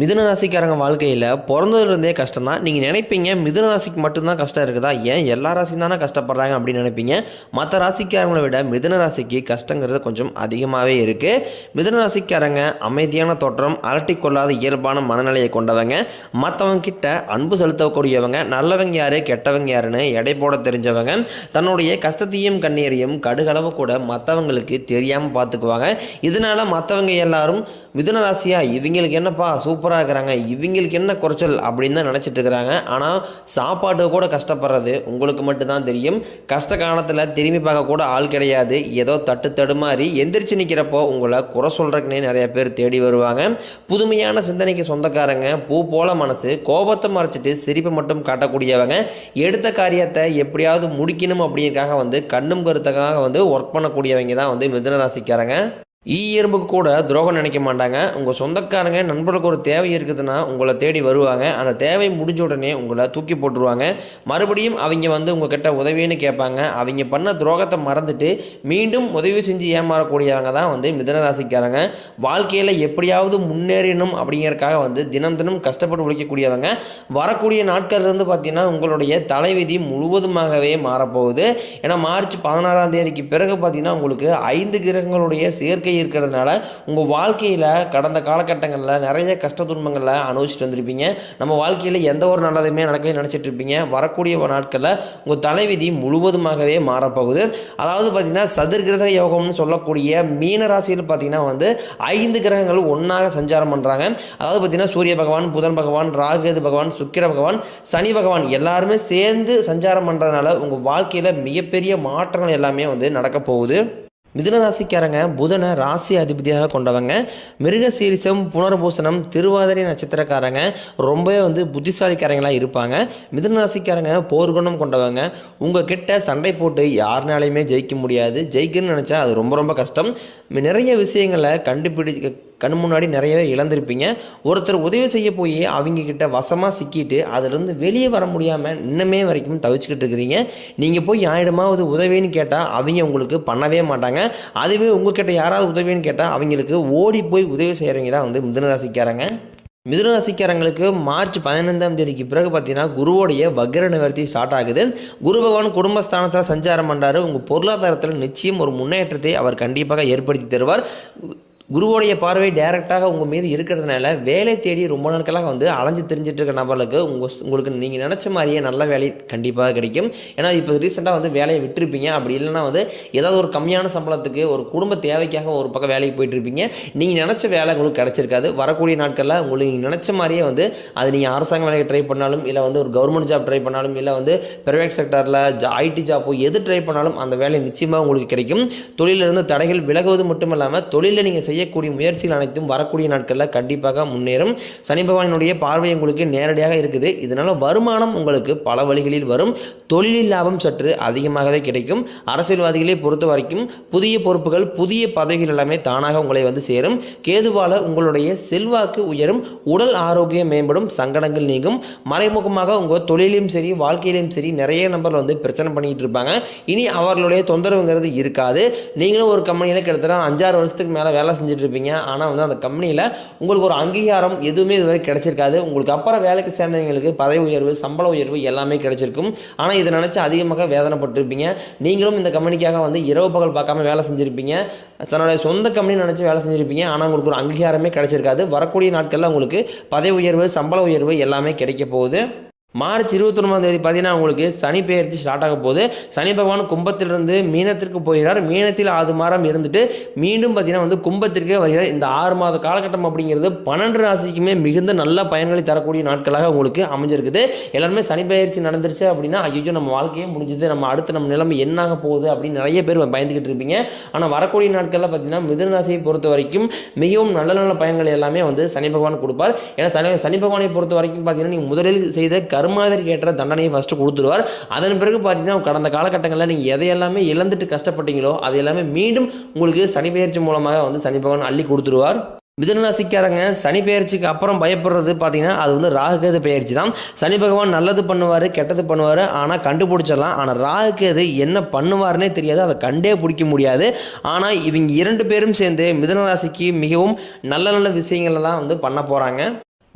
மிதுன ராசிக்காரங்க வாழ்க்கையில் பிறந்ததுலேருந்தே கஷ்டம் தான் நீங்கள் நினைப்பீங்க மிதுன ராசிக்கு மட்டும்தான் கஷ்டம் இருக்குதா? ஏன் எல்லா ராசியும் தானே கஷ்டப்படுறாங்க அப்படின்னு நினைப்பீங்க? மற்ற ராசிக்காரங்களை விட மிதுன ராசிக்கு கஷ்டங்கிறது கொஞ்சம் அதிகமாகவே இருக்குது மிதுன ராசிக்காரங்க அமைதியான தோற்றம் அலட்டி கொள்ளாத இயல்பான மனநிலையை கொண்டவங்க. மற்றவங்க கிட்ட அன்பு செலுத்தக்கூடியவங்க நல்லவங்க யார் கெட்டவங்க யாருன்னு எடை போட தெரிஞ்சவங்க. தன்னுடைய கஷ்டத்தையும் கண்ணீரையும் கடுகளவு கூட மற்றவங்களுக்கு தெரியாமல் பார்த்துக்குவாங்க. இதனால மற்றவங்க எல்லாரும் மிதுன ராசியாக இவங்களுக்கு என்னப்பா சூப்பராக இருக்கிறாங்க. இவங்களுக்கு என்ன குறைச்சல் அப்படின்னு தான் நினச்சிட்டு இருக்கிறாங்க. ஆனால் சாப்பாட்டு கூட கஷ்டப்படுறது உங்களுக்கு மட்டும்தான் தெரியும். கஷ்ட காலத்தில் திரும்பி பார்க்க கூட ஆள் கிடையாது. ஏதோ தட்டு தடுமாறி எந்திரிச்சு நிற்கிறப்போ உங்களை குறை சொல்கிறக்குனே நிறைய பேர் தேடி வருவாங்க. புதுமையான சிந்தனைக்கு சொந்தக்காரங்க பூ போல மனசு கோபத்தை மறைச்சிட்டு சிரிப்பை மட்டும் காட்டக்கூடியவங்க. எடுத்த காரியத்தை எப்படியாவது முடிக்கணும் அப்படிங்கிறதுக்காக வந்து கண்ணும் கருத்துக்காக வந்து ஒர்க் பண்ணக்கூடியவங்க தான் வந்து மிதுன ராசிக்காரங்க ஈ எறும்புக்கு கூட துரோகம் நினைக்க மாட்டாங்க. உங்கள் சொந்தக்காரங்க நண்பர்களுக்கு ஒரு தேவை இருக்குதுன்னா உங்களை தேடி வருவாங்க. அந்த தேவை முடிஞ்ச உடனே உங்களை தூக்கி போட்டுருவாங்க. மறுபடியும் அவங்க வந்து உங்ககிட்ட உதவின்னு கேட்பாங்க. அவங்க பண்ண துரோகத்தை மறந்துட்டு மீண்டும் உதவி செஞ்சு ஏமாறக்கூடியவங்க தான் வந்து மிதனராசிக்காரங்க வாழ்க்கையில் எப்படியாவது முன்னேறணும் அப்படிங்கிறதுக்காக வந்து தினம் தினம் கஷ்டப்பட்டு உழைக்கக்கூடியவங்க. வரக்கூடிய நாட்கள்லேருந்து பார்த்தீங்கன்னா உங்களுடைய தலைவிதி முழுவதுமாகவே மாறப்போகுது. ஏன்னா மார்ச் பதினாறாம் தேதிக்கு பிறகு பார்த்தீங்கன்னா உங்களுக்கு ஐந்து கிரகங்களுடைய சேர்க்கை இருக்கிறதுனால உங்கள் வாழ்க்கையில் கடந்த காலகட்டங்களில் நிறைய கஷ்ட துன்பங்களில் அனுபவிச்சுட்டு வந்திருப்பீங்க. நம்ம வாழ்க்கையில் எந்த ஒரு நல்லதுமே நடக்கவே நினச்சிட்டு இருப்பீங்க. வரக்கூடிய நாட்களில் உங்கள் தலைவிதி முழுவதுமாகவே மாறப்போகுது. அதாவது பார்த்திங்கன்னா சதுர்கிரக யோகம்னு சொல்லக்கூடிய மீன ராசியில் பார்த்தீங்கன்னா வந்து ஐந்து கிரகங்கள் ஒன்றாக சஞ்சாரம் பண்ணுறாங்க அதாவது பார்த்தீங்கன்னா சூரிய பகவான் புதன் பகவான் ராகுகேது பகவான் சுக்கிர பகவான் சனி பகவான் எல்லாருமே சேர்ந்து சஞ்சாரம் பண்ணுறதுனால உங்கள் வாழ்க்கையில் மிகப்பெரிய மாற்றங்கள் எல்லாமே வந்து நடக்க போகுது. மிதுன ராசிக்காரங்க புதனை ராசி அதிபதியாக கொண்டவங்க. மிருகசீரிசம் புனர்பூசணம் திருவாதிரை நட்சத்திரக்காரங்க ரொம்பவே வந்து புத்திசாலிக்காரங்களாக இருப்பாங்க. மிதுன ராசிக்காரங்க போர்க்குணம் கொண்டவங்க. உங்கள் கிட்ட சண்டை போட்டு யாருனாலையுமே ஜெயிக்க முடியாது. ஜெயிக்கணும்னு நினச்சா அது ரொம்ப ரொம்ப கஷ்டம். நிறைய விஷயங்களை கண்டுபிடி கண் முன்னாடி நிறையவே இழந்திருப்பீங்க. ஒருத்தர் உதவி செய்ய போய் அவங்க கிட்ட வசமாக சிக்கிட்டு அதிலிருந்து வெளியே வர முடியாமல் இன்னமே வரைக்கும் தவிச்சுக்கிட்டு இருக்கிறீங்க. நீங்கள் போய் யாரிடமாவது உதவின்னு கேட்டால் அவங்க உங்களுக்கு பண்ணவே மாட்டாங்க. அதுவே உங்ககிட்ட யாராவது உதவின்னு கேட்டால் அவங்களுக்கு ஓடி போய் உதவி செய்கிறவங்க தான் வந்து மிதுன மிதுனராசிக்காரங்களுக்கு மார்ச் பதினைந்தாம் தேதிக்கு பிறகு பார்த்தீங்கன்னா குருவோடைய வக்ர நிவர்த்தி ஸ்டார்ட் ஆகுது. குரு பகவான் குடும்பஸ்தானத்தில் சஞ்சாரம் பண்ணுறாரு உங்கள் பொருளாதாரத்தில் நிச்சயம் ஒரு முன்னேற்றத்தை அவர் கண்டிப்பாக ஏற்படுத்தி தருவார். குருவோடைய பார்வை டைரெக்டாக உங்கள் மீது இருக்கிறதுனால வேலை தேடி ரொம்ப நாட்களாக வந்து அலைஞ்சு தெரிஞ்சிட்டு இருக்க நபர்களுக்கு உங்கள் உங்களுக்கு நீங்கள் நினச்ச மாதிரியே நல்ல வேலை கண்டிப்பாக கிடைக்கும். ஏன்னா இப்போ ரீசெண்டாக வந்து வேலையை விட்டுருப்பீங்க. அப்படி இல்லைன்னா வந்து ஏதாவது ஒரு கம்மியான சம்பளத்துக்கு ஒரு குடும்ப தேவைக்காக ஒரு பக்கம் வேலைக்கு போயிட்டுருப்பீங்க. நீங்கள் நினச்ச வேலை உங்களுக்கு கிடச்சிருக்காது. வரக்கூடிய நாட்களில் உங்களுக்கு நீங்கள் நினச்ச மாதிரியே வந்து அது நீங்கள் அரசாங்க வேலைக்கு ட்ரை பண்ணாலும் இல்லை வந்து ஒரு கவர்மெண்ட் ஜாப் ட்ரை பண்ணாலும் இல்லை வந்து ப்ரைவேட் செக்டரில் ஐடி ஜாப்போ எது ட்ரை பண்ணாலும் அந்த வேலை நிச்சயமாக உங்களுக்கு கிடைக்கும். தொழிலிருந்து தடைகள் விலகுவது மட்டும் இல்லாமல் தொழிலில் நீங்கள் செய்யக்கூடிய முயற்சிகள் அனைத்தும் வரக்கூடிய நாட்களில் கண்டிப்பாக முன்னேறும். சனி பகவானுடைய பார்வை உங்களுக்கு நேரடியாக இருக்குது. இதனால் வருமானம் உங்களுக்கு பல வழிகளில் வரும். தொழில் லாபம் சற்று அதிகமாகவே கிடைக்கும். அரசியல்வாதிகளை பொறுத்த வரைக்கும் புதிய பொறுப்புகள் புதிய பதவிகள் எல்லாமே தானாக உங்களை வந்து சேரும். கேதுவால உங்களுடைய செல்வாக்கு உயரும். உடல் ஆரோக்கியம் மேம்படும். சங்கடங்கள் நீங்கும். மறைமுகமாக உங்கள் தொழிலையும் சரி வாழ்க்கையிலையும் சரி நிறைய நபர் வந்து பிரச்சனை பண்ணிட்டு இருப்பாங்க. இனி அவர்களுடைய தொந்தரவுங்கிறது இருக்காது. நீங்களும் ஒரு கம்பெனியில் கிட்டத்தட்ட அஞ்சாறு வருஷத்துக்கு மேலே வேலை செஞ்சுட்டு இருப்பீங்க ஆனால் வந்து அந்த கம்பெனியில் உங்களுக்கு ஒரு அங்கீகாரம் எதுவுமே இதுவரை கிடைச்சிருக்காது. உங்களுக்கு அப்புறம் வேலைக்கு சேர்ந்தவங்களுக்கு பதவி உயர்வு சம்பள உயர்வு எல்லாமே கிடைச்சிருக்கும். ஆனால் இதை நினச்சி அதிகமாக வேதனைப்பட்டிருப்பீங்க. நீங்களும் இந்த கம்பெனிக்காக வந்து இரவு பகல் பார்க்காம வேலை செஞ்சுருப்பீங்க. தன்னுடைய சொந்த கம்பெனி நினச்சி வேலை செஞ்சுருப்பீங்க. ஆனால் உங்களுக்கு ஒரு அங்கீகாரமே கிடைச்சிருக்காது. வரக்கூடிய நாட்களில் உங்களுக்கு பதவி உயர்வு சம்பள உயர்வு எல்லாமே கிடைக்க போகுது. மார்ச் இருபத்தொன்பதாம் தேதி பார்த்தீங்கன்னா உங்களுக்கு சனி பெயர்ச்சி ஸ்டார்ட் ஆக போகுது. சனி பகவான் கும்பத்திலிருந்து மீனத்திற்கு போகிறார். மீனத்தில் ஆறு மாதம் இருந்துட்டு மீண்டும் பார்த்தீங்கன்னா வந்து கும்பத்திற்கே வருகிறார். இந்த ஆறு மாத காலகட்டம் அப்படிங்கிறது பன்னெண்டு ராசிக்குமே மிகுந்த நல்ல பயன்களை தரக்கூடிய நாட்களாக உங்களுக்கு அமைஞ்சிருக்குது. எல்லாருமே சனி பெயர்ச்சி நடந்துருச்சு அப்படின்னா ஐயோ நம்ம வாழ்க்கையே முடிஞ்சது. நம்ம அடுத்து நம்ம நிலைமை என்னாக போகுது அப்படின்னு நிறைய பேர் பயந்துக்கிட்டு இருப்பீங்க. ஆனால் வரக்கூடிய நாட்களில் பார்த்தீங்கன்னா மிதுன ராசியை பொறுத்த வரைக்கும் மிகவும் நல்ல நல்ல பயன்கள் எல்லாமே வந்து சனி பகவான் கொடுப்பார். ஏன்னா சனி சனி பகவானை பொறுத்த வரைக்கும் பார்த்தீங்கன்னா நீங்கள் முதலில் செய்த கரு கர்மாவிற்கு ஏற்ற தண்டனையை ஃபஸ்ட்டு கொடுத்துருவார் அதன் பிறகு பார்த்தீங்கன்னா கடந்த காலகட்டங்களில் நீங்கள் எதையெல்லாமே இழந்துட்டு கஷ்டப்பட்டீங்களோ அது எல்லாமே மீண்டும் உங்களுக்கு சனிபெயர்ச்சி மூலமாக வந்து சனி பகவான் அள்ளி கொடுத்துருவார் மிதனராசிக்காரங்க சனி பெயர்ச்சிக்கு அப்புறம் பயப்படுறது பார்த்தீங்கன்னா அது வந்து ராகுகேது பெயர்ச்சி தான். சனி பகவான் நல்லது பண்ணுவார் கெட்டது பண்ணுவார் ஆனால் கண்டுபிடிச்சிடலாம். ஆனால் ராகுகேது என்ன பண்ணுவார்னே தெரியாது அதை கண்டே பிடிக்க முடியாது. ஆனால் இவங்க இரண்டு பேரும் சேர்ந்து மிதனராசிக்கு மிகவும் நல்ல நல்ல விஷயங்களை தான் வந்து பண்ண போகிறாங்க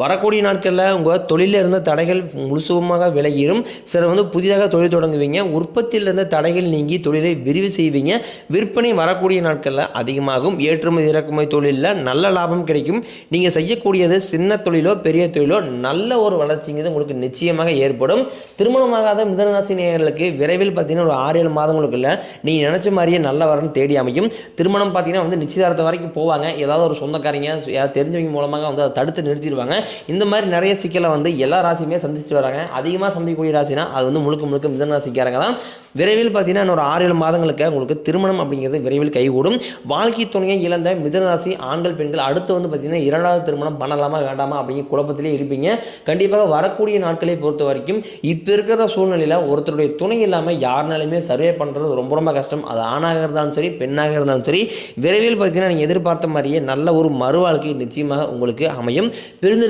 வரக்கூடிய நாட்களில் உங்கள் தொழிலில் இருந்த தடைகள் முழுசுமாக விலகிடும் சிலர் வந்து புதிதாக தொழில் தொடங்குவீங்க. உற்பத்தியில் இருந்த தடைகள் நீங்கி தொழிலை விரிவு செய்வீங்க. விற்பனை வரக்கூடிய நாட்களில் அதிகமாகும். ஏற்றுமதி இறக்குமதி தொழிலில் நல்ல லாபம் கிடைக்கும். நீங்கள் செய்யக்கூடியது சின்ன தொழிலோ பெரிய தொழிலோ நல்ல ஒரு வளர்ச்சிங்கிறது உங்களுக்கு நிச்சயமாக ஏற்படும். திருமணமாகாத மிதனராசி நேயர்களுக்கு விரைவில் பார்த்தீங்கன்னா ஒரு ஆறு ஏழு மாதங்களுக்குள்ள நீங்கள் நினச்ச மாதிரியே நல்ல வரன்னு தேடி அமையும். திருமணம் பார்த்தீங்கன்னா வந்து நிச்சயதார்த்தம் வரைக்கும் போவாங்க. ஏதாவது ஒரு சொந்தக்காரங்க யாராவது தெரிஞ்சவங்க மூலமாக வந்து அதை தடுத்து நிறுத்திடுவாங்க. இந்த மாதிரி நிறைய சிக்கலை வந்து எல்லா ராசியுமே சந்திச்சுட்டு வராங்க. அதிகமாக சந்திக்கக்கூடிய ராசினா அது வந்து முழுக்க முழுக்க மிதன ராசிக்காரங்க தான். விரைவில் பார்த்தீங்கன்னா இன்னொரு ஆறு ஏழு மாதங்களுக்கு உங்களுக்கு திருமணம் அப்படிங்கிறது விரைவில் கைகூடும். வாழ்க்கை துணையை இழந்த மிதனராசி ஆண்கள் பெண்கள் அடுத்து வந்து பார்த்தீங்கன்னா இரண்டாவது திருமணம் பண்ணலாமா வேண்டாமா அப்படிங்கிற குழப்பத்திலே இருப்பீங்க. கண்டிப்பாக வரக்கூடிய நாட்களை பொறுத்த வரைக்கும் இப்போ இருக்கிற சூழ்நிலையில் ஒருத்தருடைய துணை இல்லாமல் யாருனாலுமே சர்வே பண்ணுறது ரொம்ப ரொம்ப கஷ்டம். அது ஆணாக இருந்தாலும் சரி பெண்ணாக இருந்தாலும் சரி விரைவில் பார்த்தீங்கன்னா நீங்கள் எதிர்பார்த்த மாதிரியே நல்ல ஒரு மறுவாழ்க்கை நிச்சயமாக உங்களுக்கு அமையும்.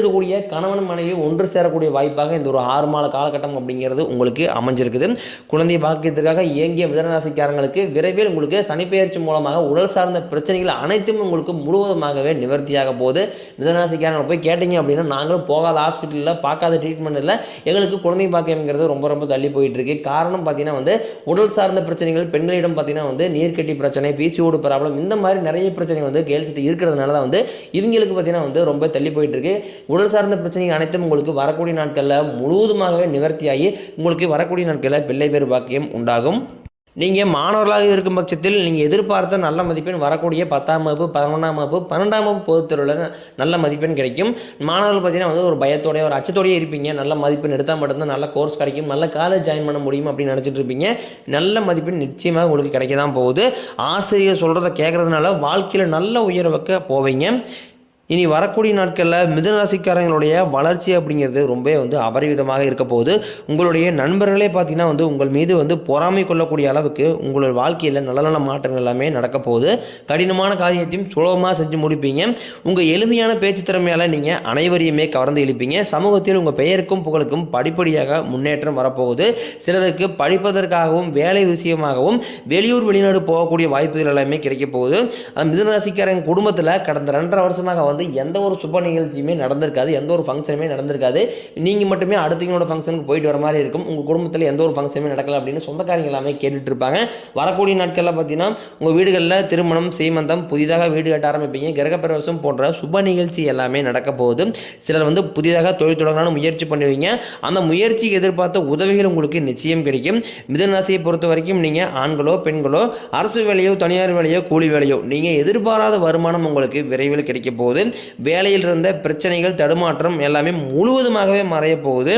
இருக்கக்கூடிய கணவன் மனைவி ஒன்று சேரக்கூடிய வாய்ப்பாக இந்த ஒரு ஆறு மாத காலகட்டம் அப்படிங்கிறது உங்களுக்கு அமைஞ்சிருக்குது. குழந்தை பாக்கியத்திற்காக இயங்கிய மிதனராசிக்காரங்களுக்கு விரைவில் உங்களுக்கு சனிப்பெயர்ச்சி மூலமாக உடல் சார்ந்த பிரச்சனைகள் அனைத்தும் உங்களுக்கு முழுவதுமாகவே நிவர்த்தியாக போகுது. மிதனராசிக்காரங்களை போய் கேட்டீங்க அப்படின்னா நாங்களும் போகாத ஹாஸ்பிட்டலில் பார்க்காத ட்ரீட்மெண்ட் இல்லை எங்களுக்கு குழந்தை பாக்கியம்ங்கிறது ரொம்ப ரொம்ப தள்ளி போயிட்டு இருக்கு காரணம் பார்த்தீங்கன்னா வந்து உடல் சார்ந்த பிரச்சனைகள் பெண்களிடம் பார்த்தீங்கன்னா வந்து நீர்க்கட்டி பிரச்சனை பிசிஓடு ப்ராப்ளம் இந்த மாதிரி நிறைய பிரச்சனை வந்து கேள்விட்டு இருக்கிறதுனால தான் வந்து இவங்களுக்கு பார்த்தீங்கன்னா வந்து ரொம்ப தள்ளி போயிட்டு இருக்கு உடல் சார்ந்த பிரச்சனைகள் அனைத்தும் உங்களுக்கு வரக்கூடிய நாட்களில் முழுவதுமாகவே நிவர்த்தியாகி உங்களுக்கு வரக்கூடிய நாட்களில் பிள்ளை பேர் பாக்கியம் உண்டாகும். நீங்கள் மாணவர்களாக இருக்கும் பட்சத்தில் நீங்கள் எதிர்பார்த்த நல்ல மதிப்பெண் வரக்கூடிய பத்தாம் வகுப்பு பதினொன்றாம் வகுப்பு பன்னெண்டாம் வகுப்பு பொதுத் தேர்வில் நல்ல மதிப்பெண் கிடைக்கும். மாணவர்கள் பார்த்தீங்கன்னா வந்து ஒரு பயத்தோடய ஒரு அச்சத்தோடய இருப்பீங்க. நல்ல மதிப்பெண் எடுத்தால் மட்டும்தான் நல்ல கோர்ஸ் கிடைக்கும். நல்ல காலேஜ் ஜாயின் பண்ண முடியும் அப்படின்னு நினச்சிட்டு இருப்பீங்க. நல்ல மதிப்பெண் நிச்சயமாக உங்களுக்கு கிடைக்க தான் போகுது. ஆசிரியர் சொல்கிறத கேட்குறதுனால வாழ்க்கையில் நல்ல உயர்வுக்கு போவீங்க. இனி வரக்கூடிய நாட்களில் மிதனராசிக்காரங்களுடைய வளர்ச்சி அப்படிங்கிறது ரொம்ப வந்து அபரிவிதமாக இருக்க போகுது. உங்களுடைய நண்பர்களே பார்த்தீங்கன்னா வந்து உங்கள் மீது வந்து பொறாமை கொள்ளக்கூடிய அளவுக்கு உங்களோட வாழ்க்கையில் நல்ல நல்ல மாற்றங்கள் எல்லாமே நடக்க போகுது. கடினமான காரியத்தையும் சுலபமாக செஞ்சு முடிப்பீங்க. உங்கள் எளிமையான பேச்சு திறமையால் நீங்கள் அனைவரையுமே கவர்ந்து இழுப்பீங்க. சமூகத்தில் உங்கள் பெயருக்கும் புகழுக்கும் படிப்படியாக முன்னேற்றம் வரப்போகுது. சிலருக்கு படிப்பதற்காகவும் வேலை விஷயமாகவும் வெளியூர் வெளிநாடு போகக்கூடிய வாய்ப்புகள் எல்லாமே கிடைக்க போகுது. அந்த மிதனராசிக்காரங்க குடும்பத்தில் கடந்த ரெண்டரை வருஷமாக வந்து எந்த ஒரு சுப நிகழ்ச்சியுமே நடந்திருக்காது எந்த ஒரு ஃபங்க்ஷனுமே நடந்திருக்காது. நீங்கள் மட்டுமே அடுத்தவங்களோட ஃபங்க்ஷனுக்கு போயிட்டு வர மாதிரி இருக்கும். உங்கள் குடும்பத்தில் எந்த ஒரு ஃபங்க்ஷனுமே நடக்கல அப்படின்னு சொந்தக்காரங்க எல்லாமே கேட்டுட்டு இருப்பாங்க. வரக்கூடிய நாட்களில் பார்த்தீங்கன்னா உங்கள் வீடுகளில் திருமணம் சீமந்தம் புதிதாக வீடு கட்ட ஆரம்பிப்பீங்க. கிரகப்பிரவேசம் போன்ற சுப நிகழ்ச்சி எல்லாமே நடக்க போகுது. சிலர் வந்து புதிதாக தொழில் தொடங்கலாம்னு முயற்சி பண்ணுவீங்க. அந்த முயற்சிக்கு எதிர்பார்த்த உதவிகள் உங்களுக்கு நிச்சயம் கிடைக்கும். மிதனராசியை பொறுத்த வரைக்கும் நீங்கள் ஆண்களோ பெண்களோ அரசு வேலையோ தனியார் வேலையோ கூலி வேலையோ நீங்கள் எதிர்பாராத வருமானம் உங்களுக்கு விரைவில் கிடைக்க போகுது. வேலையில் இருந்த பிரச்சனைகள் தடுமாற்றம் எல்லாமே முழுவதுமாகவே மறைய போகுது.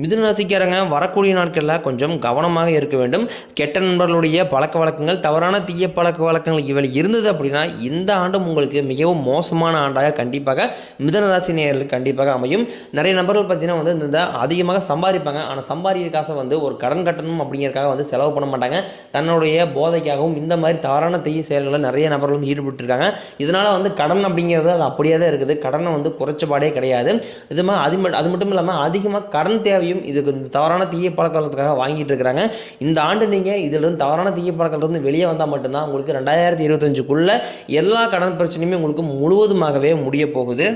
மிதுன ராசிக்காரங்க வரக்கூடிய நாட்களில் கொஞ்சம் கவனமாக இருக்க வேண்டும். கெட்ட நண்பர்களுடைய பழக்க வழக்கங்கள் தவறான தீய பழக்க வழக்கங்கள் இவள் இருந்தது அப்படின்னா இந்த ஆண்டும் உங்களுக்கு மிகவும் மோசமான ஆண்டாக கண்டிப்பாக மிதுன ராசி நேயர்களுக்கு கண்டிப்பாக அமையும். நிறைய நபர்கள் பார்த்தீங்கன்னா வந்து இந்த அதிகமாக சம்பாதிப்பாங்க. ஆனால் சம்பாதிக்கிற காசை வந்து ஒரு கடன் கட்டணும் அப்படிங்கிறதுக்காக வந்து செலவு பண்ண மாட்டாங்க. தன்னுடைய போதைக்காகவும் இந்த மாதிரி தவறான தீய செயல்களில் நிறைய நபர்கள் வந்து ஈடுபட்டுருக்காங்க. இதனால் வந்து கடன் அப்படிங்கிறது அது அப்படியே தான் இருக்குது. கடனை வந்து குறைச்சபாடே கிடையாது. இது மாதிரி அது மட்டும் அது மட்டும் இல்லாமல் அதிகமாக கடன் தேவையும் இதுக்கு இந்த தவறான தீய பழக்கத்துக்காக வாங்கிட்டு இருக்கிறாங்க. இந்த ஆண்டு நீங்கள் இதிலிருந்து தவறான தீய பழக்கத்திலிருந்து வெளியே வந்தால் மட்டும்தான் உங்களுக்கு ரெண்டாயிரத்தி இருபத்தஞ்சுக்குள்ளே எல்லா கடன் பிரச்சனையுமே உங்களுக்கு முழுவதுமாகவே முடிய போகுது.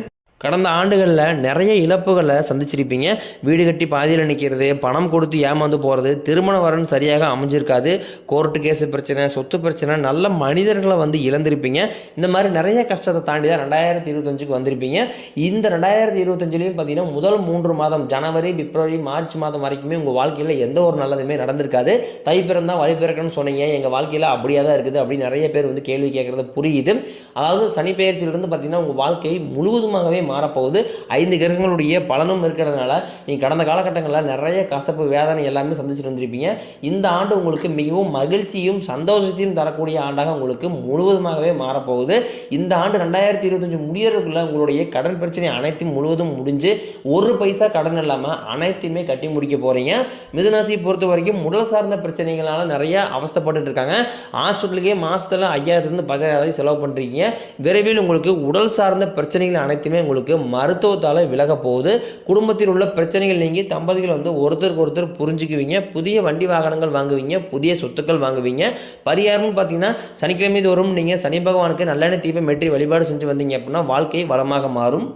கடந்த ஆண்டுகளில் நிறைய இழப்புகளை சந்திச்சிருப்பீங்க. வீடு கட்டி பாதியில் நிற்கிறது பணம் கொடுத்து ஏமாந்து போகிறது திருமண வரன் சரியாக அமைஞ்சிருக்காது. கோர்ட்டு கேஸு பிரச்சனை சொத்து பிரச்சனை நல்ல மனிதர்களை வந்து இழந்திருப்பீங்க. இந்த மாதிரி நிறைய கஷ்டத்தை தாண்டி தான் ரெண்டாயிரத்தி இருபத்தஞ்சுக்கு வந்திருப்பீங்க. இந்த ரெண்டாயிரத்தி இருபத்தஞ்சுலேயும் பார்த்தீங்கன்னா முதல் மூன்று மாதம் ஜனவரி பிப்ரவரி மார்ச் மாதம் வரைக்குமே உங்கள் வாழ்க்கையில் எந்த ஒரு நல்லதுமே நடந்திருக்காது. தை பிறந்தா வழி பிறக்கணும்னு சொன்னீங்க. எங்கள் வாழ்க்கையில் அப்படியே தான் இருக்குது அப்படின்னு நிறைய பேர் வந்து கேள்வி கேட்குறது புரியுது. அதாவது சனிப்பெயர்ச்சியிலிருந்து பார்த்தீங்கன்னா உங்கள் வாழ்க்கை முழுவதுமாகவே மாறப்போகுது. ஐந்து கிரகங்களுடைய பலனும் இருக்கிறதுனால நீங்கள் கடந்த காலகட்டங்களில் நிறைய கசப்பு வேதனை எல்லாமே சந்திச்சுட்டு வந்திருப்பீங்க. இந்த ஆண்டு உங்களுக்கு மிகவும் மகிழ்ச்சியும் சந்தோஷத்தையும் தரக்கூடிய ஆண்டாக உங்களுக்கு முழுவதுமாகவே மாறப்போகுது. இந்த ஆண்டு ரெண்டாயிரத்தி இருபத்தஞ்சு முடியறதுக்குள்ள உங்களுடைய கடன் பிரச்சனை அனைத்தும் முழுவதும் முடிஞ்சு ஒரு பைசா கடன் இல்லாமல் அனைத்தையுமே கட்டி முடிக்க போகிறீங்க மிதுனாசியை பொறுத்த வரைக்கும் உடல் சார்ந்த பிரச்சனைகளால் நிறைய அவஸ்தைப்பட்டுட்டு இருக்காங்க. ஹாஸ்பிட்டலுக்கே மாதத்தில் ஐயாயிரத்துலேருந்து பதினாயிரம் செலவு பண்ணுறீங்க விரைவில் உங்களுக்கு உடல் சார்ந்த பிரச்சனைகள் அனைத்துமே உங்களுக்கு மருத்துவத்தால் விலக போகுது. குடும்பத்தில் உள்ள பிரச்சனைகள் நீங்கி தம்பதிகள் வந்து ஒருத்தருக்கு ஒருத்தர் புரிஞ்சுக்குவீங்க. புதிய வண்டி வாகனங்கள் வாங்குவீங்க. புதிய சொத்துக்கள் வாங்குவீங்க. பரிகாரம்னு பார்த்தீங்கன்னா சனிக்கிழமை தோறும் நீங்கள் சனி பகவானுக்கு நல்லெண்ணெய் தீபம் வெற்றி வழிபாடு செஞ்சு வந்தீங்க அப்படின்னா வாழ்க்கை வளமாக மாறும்.